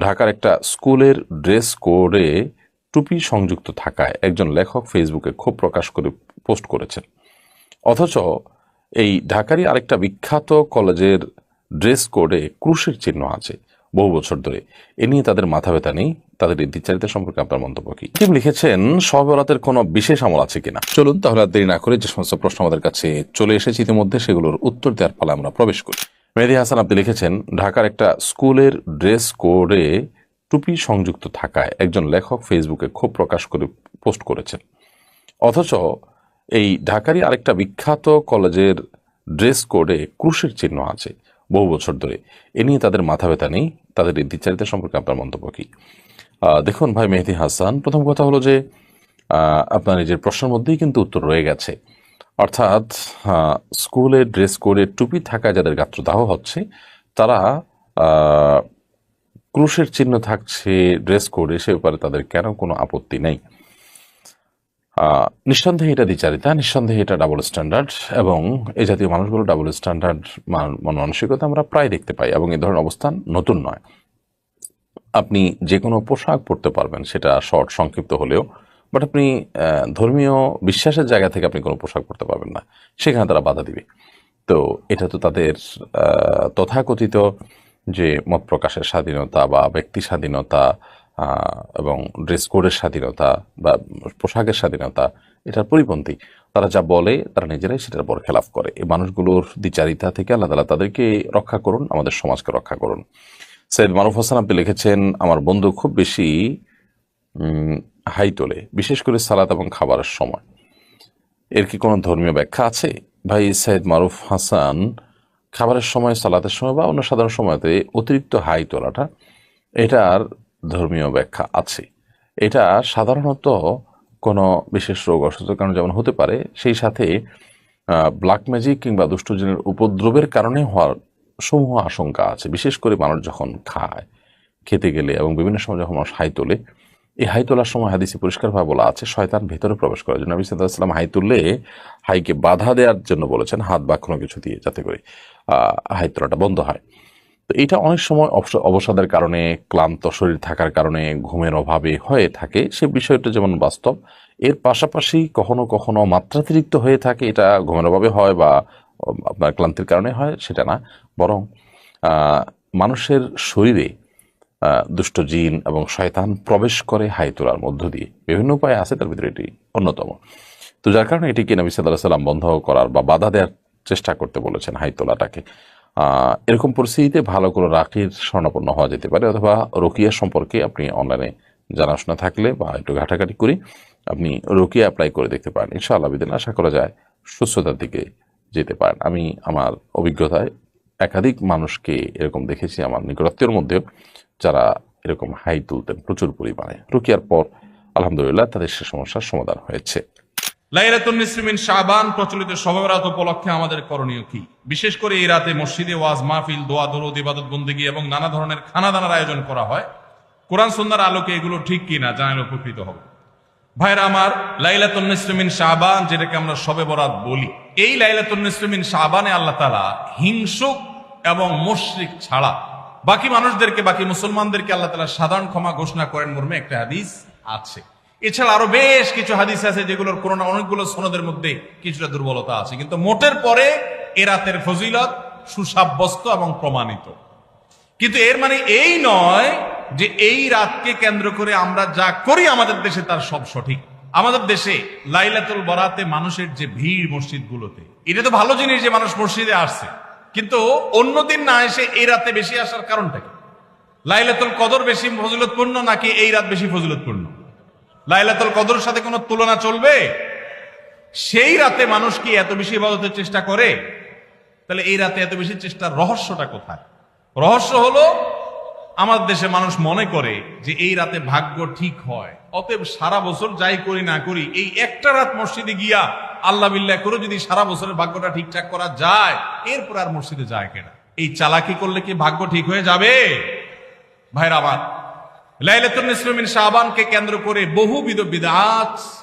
ঢাকার একটা স্কুলের ড্রেস কোডে টুপি সংযুক্ত থাকায় একজন লেখক ফেসবুকে ক্ষোভ প্রকাশ করে, পোস্ট করেছেন। অথচ এই ঢাকারই আরেকটা বিখ্যাত কলেজের ড্রেস কোডে ক্রুশের চিহ্ন আছে বহু বছর ধরে। এ নিয়ে তাদের মাথা ব্যথা নেই। তাদের দ্বিচারিতা সম্পর্কে আপনার মন্তব্য কি? টিম লিখেছেন সবরাতের কোনো বিশেষ আমল আছে কিনা? চলুন তাহলে আর দেরি না করে যে সমস্ত প্রশ্ন আমাদের কাছে চলে এসেছে ইতিমধ্যে সেগুলোর উত্তর দেওয়ার ফলে আমরা প্রবেশ করি। মেহেদি হাসান, আপনি লিখেছেন, ঢাকার একটা স্কুলের ড্রেস কোডে টুপি সংযুক্ত থাকায় একজন লেখক ফেসবুকে ক্ষোভ প্রকাশ করে, পোস্ট করেছেন। অথচ এই ঢাকারই আরেকটা বিখ্যাত কলেজের ড্রেস কোডে ক্রুশের চিহ্ন আছে, বহু বছর ধরে। এ নিয়ে তাদের মাথা ব্যথা নেই। তাদের দ্বিচারিতা সম্পর্কে আপনার মন্তব্য কী? দেখুন ভাই মেহেদি হাসান, প্রথম কথা হলো যে আপনার নিজের প্রশ্নের মধ্যেই কিন্তু উত্তর রয়ে গেছে। অর্থাৎ স্কুলে ড্রেস কোডে টুপি থাকায় যাদের গাত্রদাহ হচ্ছে, তারা ক্রুশের চিহ্ন থাকছে ড্রেস কোডে, সে ব্যাপারে তাদের কেন কোনো আপত্তি নেই? নিঃসন্দেহে এটা দ্বিচারিতা, নিঃসন্দেহে এটা ডাবল স্ট্যান্ডার্ড এবং এই জাতীয় মানুষগুলো ডাবল স্ট্যান্ডার্ড মন মানসিকতা আমরা প্রায় দেখতে পাই, এবং এ ধরনের অবস্থান নতুন নয়। আপনি যে কোনো পোশাক পরতে পারবেন, সেটা শর্ট সংক্ষিপ্ত হলেও বাট আপনি ধর্মীয় বিশ্বাসের জায়গা থেকে আপনি কোনো পোশাক পরতে পারবেন না। সেখানে তারা বাধা দিবে। তো এটা তো তাদের তথাকথিত যে মত প্রকাশের স্বাধীনতা বা ব্যক্তি স্বাধীনতা এবং ড্রেস কোডের স্বাধীনতা বা পোশাকের স্বাধীনতা, এটার পরিপন্থী। তারা যা বলে, তারা নিজেরাই সেটার বর খেলাফ করে। এই মানুষগুলোর দ্বিচারিতা থেকে আল্লাহ তালা তাদেরকে রক্ষা করুন, আমাদের সমাজকে রক্ষা করুন। সৈয়দ মারুফ হাসান আপনি লিখেছেন, আমার বন্ধু খুব বেশি হাই তোলে, বিশেষ করে সালাত এবং খাবারের সময়। এর কি কোনো ধর্মীয় ব্যাখ্যা আছে? ভাই সাইদ মারুফ হাসান, খাবারের সময়, সালাতের সময় বা অন্য সাধারণ সময়তে অতিরিক্ত হাই তোলাটা, এটার ধর্মীয় ব্যাখ্যা আছে। এটা সাধারণত কোনো বিশেষ রোগ অসুস্থতার কারণে যেমন হতে পারে, সেই সাথে ব্ল্যাক ম্যাজিক কিংবা দুষ্টজনের উপদ্রবের কারণে হওয়ার সমূহ আশঙ্কা আছে। বিশেষ করে মানুষ যখন খায়, খেতে গেলে এবং বিভিন্ন সময় যখন মানুষ হাই তোলে এই হাই তোলার সময় হাদিসে পরিষ্কারভাবে বলা আছে, শয়তান ভেতরে প্রবেশ করার জন্য নবী সাল্লাম হাই তুললে হাইকে বাধা দেওয়ার জন্য বলেছেন, হাত বা কোনো কিছু দিয়ে যাতে করে হাই তোলাটা বন্ধ হয়। তো এটা অনেক সময় অবস- অবসাদের কারণে, ক্লান্ত শরীর থাকার কারণে, ঘুমের অভাবে হয়ে থাকে। সে বিষয়টা যেমন বাস্তব, এর পাশাপাশি কখনো কখনো মাত্রাতিরিক্ত হয়ে থাকে, এটা ঘুমের অভাবে হয় বা আপনার ক্লান্তির কারণে হয়, সেটা না। বরং মানুষের শরীরে দুষ্ট জিন এবং শয়তান প্রবেশ করে হাই তোলার মধ্য দিয়ে। বিভিন্ন উপায় আছে, তার ভিতরে এটি অন্যতম। তো যার কারণে এটিকে নবী সাল্লাহ সাল্লাম বন্ধ করার বা বাধা দেওয়ার চেষ্টা করতে বলেছেন হাই তোলাটাকে এরকম পরিস্থিতিতে ভালো কোনো রাখির স্বর্ণাপন্ন হওয়া যেতে পারে অথবা রোকিয়া সম্পর্কে আপনি অনলাইনে জানাশোনা থাকলে বা একটু ঘাটাঘাটি করে আপনি রোকিয়া অ্যাপ্লাই করে দেখতে পারেন। ইনশাআল্লাহ, বিদিন আশা করা যায় সুস্থতার দিকে যেতে পারেন। আমি আমার অভিজ্ঞতায় একাধিক মানুষকে এরকম দেখেছি আমার নিকটাত্মীয়র মধ্যেও, যারা এরকম হাই তুলতেন, প্রচুর পরিমাণে। রুকিয়ার পর, আলহামদুলিল্লাহ, তাদের সে সমস্যার সমাধান হয়েছে। লাইলাতুন নিসরিমিন শাবান প্রচলিত সবেরাত উপলক্ষে আমাদের করণীয় কি? বিশেষ করে এই রাতে মসজিদে ওয়াজ, মাহফিল, দোয়া, দরুদ, ইবাদত, বন্দেগী এবং নানা ধরনের খানা দানার আয়োজন করা হয়। কোরআন সুন্নার আলোকে এগুলো ঠিক কিনা জানালে উপকৃত হবে। ভাইরা আমার, লাইলাতুন নিসরিমিন শাবান, যেটাকে আমরা সবে বরাত বলি এই লাইলাতুন শাবানে আল্লাহ তাআলা হিংসুক এবং মুশরিক ছাড়া। বাকি মানুষদেরকে, বাকি মুসলমানদেরকে আল্লাহ তাআলা সাধারণ ক্ষমা ঘোষণা করেন মর্মে একটা হাদিস আছে। এছাড়া আরও বেশ কিছু হাদিস আছে যেগুলোর কোনো না অনেকগুলো সনদের মধ্যে কিছুটা দুর্বলতা আছে। কিন্তু মোটের পরে এ রাতের ফজিলত সুসাব্যস্ত এবং প্রমাণিত। কিন্তু এর মানে এই নয় যে এই রাতকে কেন্দ্র করে আমরা যা করি আমাদের দেশে তার সব সঠিক। আমাদের দেশে লাইলাতুল বরাতে মানুষের যে ভিড় মসজিদগুলোতে, এটা তো ভালো জিনিস যে মানুষ মসজিদে আসছে। কিন্তু অন্যদিন না এসে এই রাতে বেশি আসার কারণটা কি? লাইলাতুল কদর বেশি ফজিলতপূর্ণ নাকি এই রাত বেশি ফজিলতপূর্ণ? লাইলাতুল কদরের সাথে কোনো তুলনা চলবে? সেই রাতে মানুষ কি এত বেশি ইবাদতের চেষ্টা করে? তাহলে এই রাতে এত বেশি চেষ্টার রহস্যটা কোথায়? রহস্য হলো আমাদের দেশে মানুষ মনে করে যে এই রাতে ভাগ্য ঠিক হয়। অতএব সারা বছর যাই করি না করি, এই একটা রাত মসজিদে গিয়া আল্লাহ বিল্লাহ করে যদি সারা বছরের ভাগ্যটা ঠিকঠাক করা যায়, এরপর আর মসজিদে যায় কেনা। এই চালাকি করলে কি ভাগ্য ঠিক হয়ে যাবে? ভাইরা শাবানকে কেন্দ্র করে বহুবিধ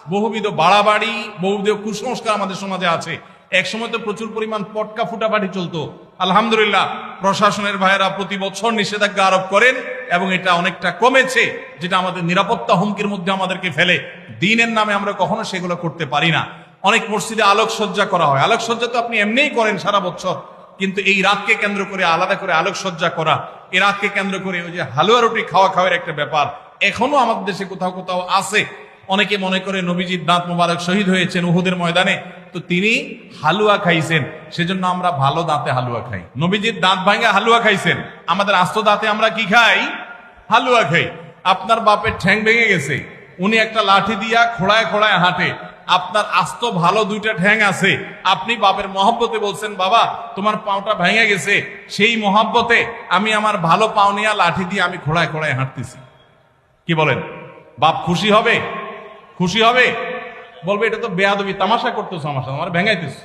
বহুবিধ বাড়াবাড়ি, বহুবিধ কুসংস্কার আমাদের সমাজে আছে। এক সময় তো প্রচুর পরিমাণ পটকা ফুটাফাটি চলতো। আলহামদুলিল্লাহ, প্রশাসনের ভাইয়েরা প্রতি বছর নিষেধাজ্ঞা আরোপ করেন এবং এটা অনেকটা কমেছে, যেটা আমাদের নিরাপত্তা হুমকির মধ্যে আমাদেরকে ফেলে। দিনের নামে আমরা কখনো সেগুলো করতে পারি না। অনেক মসজিদে আলোকসজ্জা করা হয়। আলোকসজ্জা তো আপনি এমনিই করেন সারা বছর, কিন্তু এই রাতকে কেন্দ্র করে আলাদা করে আলোকসজ্জা করা এই রাতকে কেন্দ্র করে ওই যে হালুয়া রুটি খাওয়া খাওয়ার একটা ব্যাপার, এখনও আমাদের দেশে কোথাও কোথাও আছে। অনেকে মনে করে নবীজির দাঁত মোবারক শহীদ হয়েছেন উহুদের ময়দানে তো তিনি হালুয়া খাইছেন। সেজন্য আমরা ভালো দাঁতে হালুয়া খাই। নবীজির দাঁত ভাঙে হালুয়া খাইছেন। আমাদের আস্ত দাঁতে আমরা কি খাই? হালুয়া খাই। আপনার বাপের ঠ্যাং ভেঙে গেছে। উনি একটা লাঠি দিয়া খোড়ায় খোড়ায় হাঁটে। আপনার আস্ত ভালো দুইটা ঠ্যাং আছে। আপনি বাপের মহব্বতে বলছেন, বাবা, তোমার পাওটা ভেঙে গেছে। সেই মহব্বতে আমি আমার ভালো পাও নিয়ে লাঠি দিয়ে আমি খোড়ায় খোড়ায় হাঁটতেছি। কি বলেন? বাপ খুশি হবে? খুশি হবে? বলবে, এটা তো বেয়াদবি, তামাশা করতেছো আমার সাথে, আমার ভেঙাইতেছ।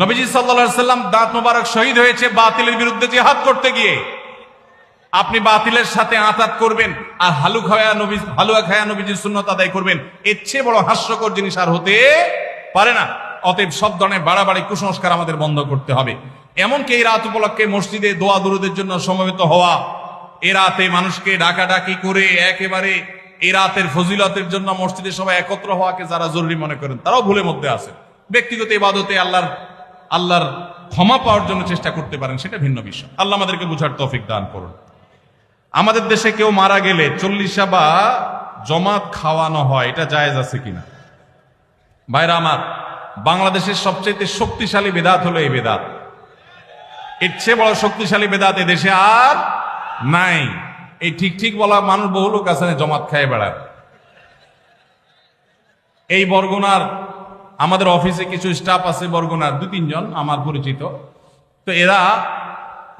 নবীজি সাল্লা সাল্লাম দাঁত মোবারক শহীদ হয়েছে বাতিলের বিরুদ্ধে জেহাদ করতে গিয়ে। আপনি বাতিলের সাথে আতাত করবেন আর হালু খায়া নবী, হালুয়া খায়া নবীজির সুন্নত আদায় করবেন, এর চেয়ে বড় হাস্যকর জিনিস আর হতে পারে না। অতএব সব ধরনের বাড়াবাড়ি, কুসংস্কার আমাদের বন্ধ করতে হবে। এমনকি এই রাত উপলক্ষে মসজিদে দোয়া দুরুদের জন্য সমবেত হওয়া, এ রাতে মানুষকে ডাকাডাকি করে একেবারে এই রাতের ফজিলতের জন্য মসজিদে সবাই একত্র হওয়াকে যারা জরুরি মনে করেন, তারাও ভুলের মধ্যে আছে। ব্যক্তিগত ইবাদতে আল্লাহর আল্লাহর ক্ষমা পাওয়ার জন্য চেষ্টা করতে পারেন, সেটা ভিন্ন বিষয়। আল্লাহ আমাদেরকে বুঝার তৌফিক দান করুন। আমাদের দেশে কেউ মারা গেলে চল্লিশা বা জমাত খাওয়ানো হয়, এটা জায়েজ আছে কিনা? ভাইরা আমার, বাংলাদেশের সবচেয়ে শক্তিশালী বেদাত হলো এই বেদাত। এর চেয়ে বড় শক্তিশালী বেদাত এ দেশে আর নাই। এই ঠিক ঠিক বলা মানুষ বহু লোক আছে জমাত খায় বেড়ায়। এই বরগুনার, আমাদের অফিসে কিছু স্টাফ আছে বরগুনার, দু তিনজন আমার পরিচিত। তো এরা,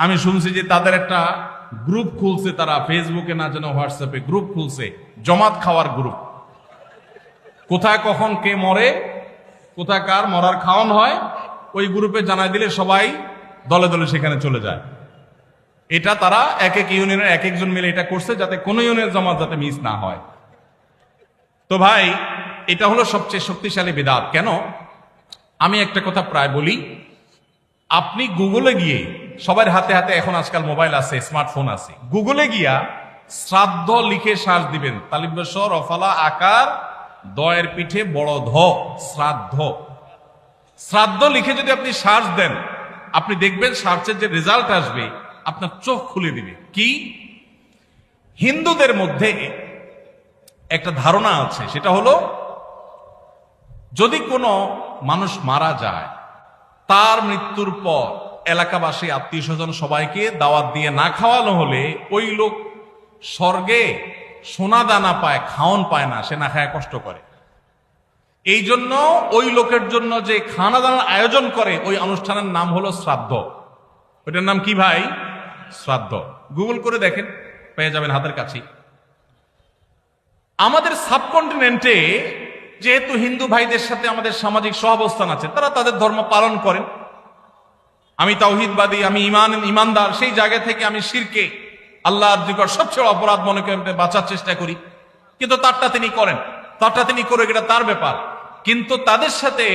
আমি শুনছি যে তাদের একটা গ্রুপ খুলছে তারা ফেসবুকে না যেন হোয়াটসঅ্যাপে গ্রুপ খুলছে, জমাত খাওয়ার গ্রুপ কোথায় কখন কে মরে, কোথায় কার মরার খাওয়ান হয়, ওই গ্রুপে জানাই দিলে সবাই দলে দলে সেখানে চলে যায়। এটা তারা এক এক ইউনিয়নের এক একজন মিলে এটা করছে যাতে কোনো ইউনিয়নের জমাত যাতে মিস না হয়। তো ভাই, এটা হলো সবচেয়ে শক্তিশালী বেদাত। কেন? আমি একটা কথা প্রায় বলি, আপনি গুগলে গিয়ে, সবার হাতে হাতে এখন আজকাল মোবাইল আছে, স্মার্টফোন আছে। গুগলে গিয়া শ্রাদ্ধ লিখে শ্বাস দিবেন, তালিবেশ্বর রফালা আকার, দয়ের পিঠে বড় ধ, শ্রাদ্ধ। শ্রাদ্ধ লিখে যদি আপনি সার্চ দেন, আপনি দেখবেন সার্চের যে রেজাল্ট আসবে আপনার চোখ খুলে দিবে। কি? হিন্দুদের মধ্যে একটা ধারণা আছে, সেটা হলো, যদি কোনো মানুষ মারা যায়, তার মৃত্যুর পর এলাকাবাসী আত্মীয় স্বজন সবাইকে দাওয়াত দিয়ে না খাওয়ানো হলে ওই লোক স্বর্গে সোনা দানা পায়, খাওন পায় না, সে না খায়, কষ্ট করে। এই জন্য ওই লোকের জন্য যে খানা দানার আয়োজন করে, ওই অনুষ্ঠানের নাম হলো শ্রাদ্ধ। ওইটার নাম কি ভাই? শ্রাদ্ধ। গুগল করে দেখেন, পেয়ে যাবেন হাতের কাছেই আমাদের সাবকন্টিনেন্টে যেহেতু হিন্দু ভাইদের সাথে আমাদের সামাজিক সহাবস্থান আছে, তারা তাদের ধর্ম পালন করেন। আমি তাওহিদবাদী, আমি ইমান ইমানদার সেই জায়গা থেকে আমি শিরকে, আল্লাহর নিকট সবচেয়ে অপরাধ মনে করে বাঁচার চেষ্টা করি। কিন্তু তারটা তিনি করেন। তারটা তিনি করে, এটা তার ব্যাপার। কিন্তু তাদের সাথে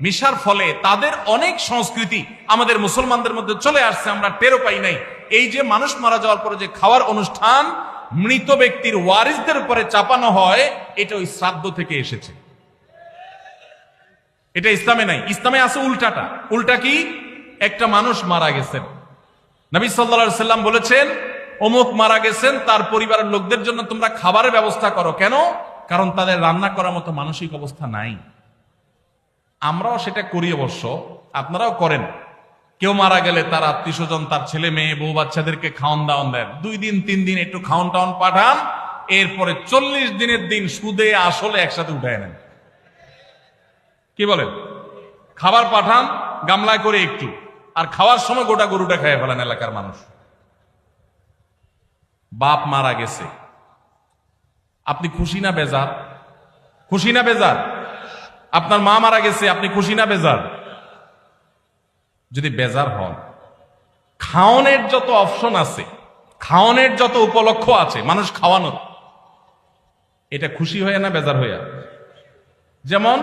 মিশার ফলে তাদের অনেক সংস্কৃতি আমাদের মুসলমানদের মধ্যে চলে আসছে, আমরা টেরো পাই নাই। এই যে মানুষ মারা যাওয়ার পরে যে খাওয়ার অনুষ্ঠান, মৃত ব্যক্তির ওয়ারিসদের উপরে চাপানো হয়, এটা ওই শ্রাদ্ধ থেকে এসেছে। এটা ইসলামে নাই, ইসলামে আছে উল্টাটা। উল্টা কি? একটা মানুষ মারা গেছেন। নবী সাল্লা সাল্লাম বলেছেন, অমুক মারা গেছেন, তার পরিবারের লোকদের জন্য তোমরা খাবারের ব্যবস্থা করো। কেন? কারণ তাদের রান্না করার মতো মানসিক অবস্থা নাই। আমরাও সেটা করি অবশ্য, আপনারাও করেন। কেউ মারা গেলে তার আত্মীয় স্বজন তার ছেলে মেয়ে, বউ বাচ্চাদেরকে খাওয়ান দাওয়ান দেন। দুই দিন, তিন দিন একটু খাওয়ান টাওয়ান পাঠান, এরপরে চল্লিশ দিনের দিন সুদে আসলে একসাথে উঠে নেন। কি বলেন? খাবার পাঠান, গামলায় করে একটু, আর খাওয়ার সময় গোটা গরুটা খেয়ে ফেলেন এলাকার মানুষ। বাপ মারা গেছে। আপনি খুশি না বেজার? খুশি না বেজার? আপনার মা মারা গেছে, আপনি খুশি না বেজার? যদি বেজার হন খাওয়ানোর যত অপশন আছে খাওয়ানোর যত উপলক্ষ আছে, মানুষ খাওয়ানোর, এটা খুশি হয়ে না বেজার হইয়া যেমন,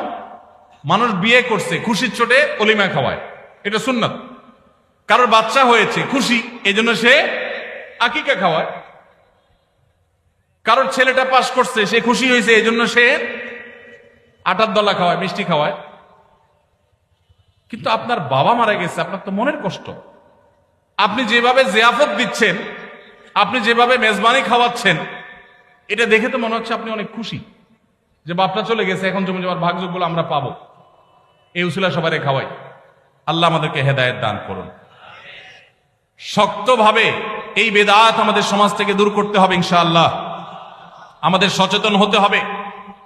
মানুষ বিয়ে করছে, খুশির চোটে অলিমা খাওয়ায়। এটা সুন্নত। কারোর বাচ্চা হয়েছে, খুশি এই জন্য সে আকিকা খাওয়ায়। কারোর ছেলেটা পাশ করছে, সে খুশি হয়েছে এই জন্য সে আটার দলা খাওয়ায়, মিষ্টি খাওয়ায়। কিন্তু আপনার বাবা মারা গেছে, আপনার তো মনের কষ্ট। আপনি যেভাবে জিয়াফত দিচ্ছেন, আপনি যেভাবে মেজবানি খাওয়াচ্ছেন, এটা দেখে তো মনে হচ্ছে আপনি অনেক খুশি। যে বাপটা চলে গেছে, এখন জমি জমার ভাগযোগগুলো আমরা পাবো। এই উসিলা সবারে খাওয়াই। আল্লাহ আমাদেরকে হেদায়েত দান করুন। শক্তভাবে এই বেদাত আমাদের সমাজ থেকে দূর করতে হবে ইনশাআল্লাহ। আমাদের সচেতন হতে হবে।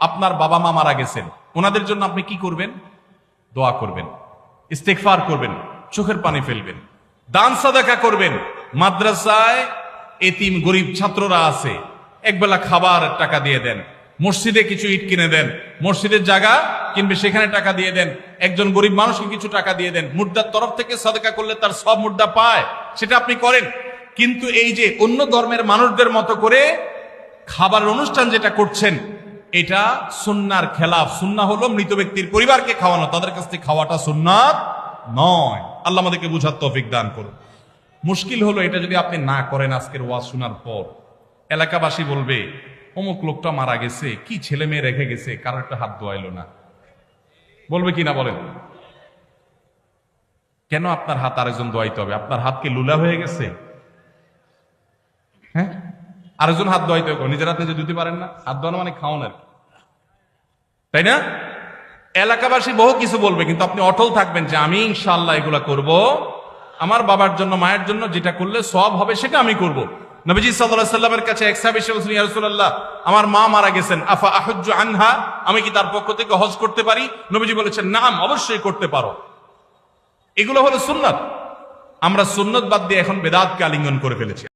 আপনার বাবা মা মারা গেছেন। ওনাদের জন্য আপনি কি করবেন? দোয়া করবেন। ইস্তেকফার করবেন। চোখের পানি ফেলবেন। দান সাদাকা করবেন। মাদ্রাসায় এতিম গরিব ছাত্ররা আছে। একবেলা খাবার টাকা দিয়ে দেন। মসজিদে কিছু ইট কিনে দেন। মসজিদের জায়গা কিনবে, সেখানে টাকা দিয়ে দেন। একজন গরিব মানুষকে কিছু টাকা দিয়ে দেন। মুদ্রার তরফ থেকে সাদাকা করলে তার সব মুদ্রা পায়। সেটা আপনি করেন। কিন্তু এই যে অন্য ধর্মের মানুষদের মতো করে খাবার অনুষ্ঠান যেটা করছেন এটা সুন্নার খেলাফ। সুন্না হলো মৃত ব্যক্তির পরিবারকে খাওয়ানো। তাদের কাছ থেকে খাওয়াটা সুন্নাত নয়। আল্লাহ আমাদেরকে বুঝার তৌফিক দান করুন। মুশকিল হলো এটা যদি আপনি না করেন আজকের ওয়াজ শোনার পর। এলাকাবাসী বলবে, অমুক লোকটা মারা গেছে। কি ছেলে মেয়ে রেখে গেছে? কারও একটা হাত দোয়াইলো না। বলবে কি না বলেন? কেন আপনার হাত আরেকজন দোয়াইতে হবে? আপনার হাত কি লুলা হয়ে গেছে? হ্যাঁ? আরেকজন হাত দোয়াইতে হবে নিজের হাত নিজে দিতে পারেন না। হাত দোয়ানো মানে খাওয়ান আর। তাই না? এলাকাবাসী বহু কিছু বলবে কিন্তু আপনি অটল থাকবেন যে আমি ইনশাল্লাহ এগুলা করব। আমার বাবার জন্য মায়ের জন্য যেটা করলে সব হবে সেটা আমি করব। নবীজি সাল্লাহ সাল্লামের কাছে এক সাহেব এসে বলছেন, "ইয়া রাসূলুল্লাহ, আমার মা মারা গেছেন। আফা আহজ্জ আনহা? আমি কি তার পক্ষ থেকে হজ করতে পারি? নবীজি বলেছেন নাম অবশ্যই করতে পারো। এগুলো হলো সুন্নাত। আমরা সুন্নত বাদ দিয়ে এখন বেদাতকে আলিঙ্গন করে ফেলেছি।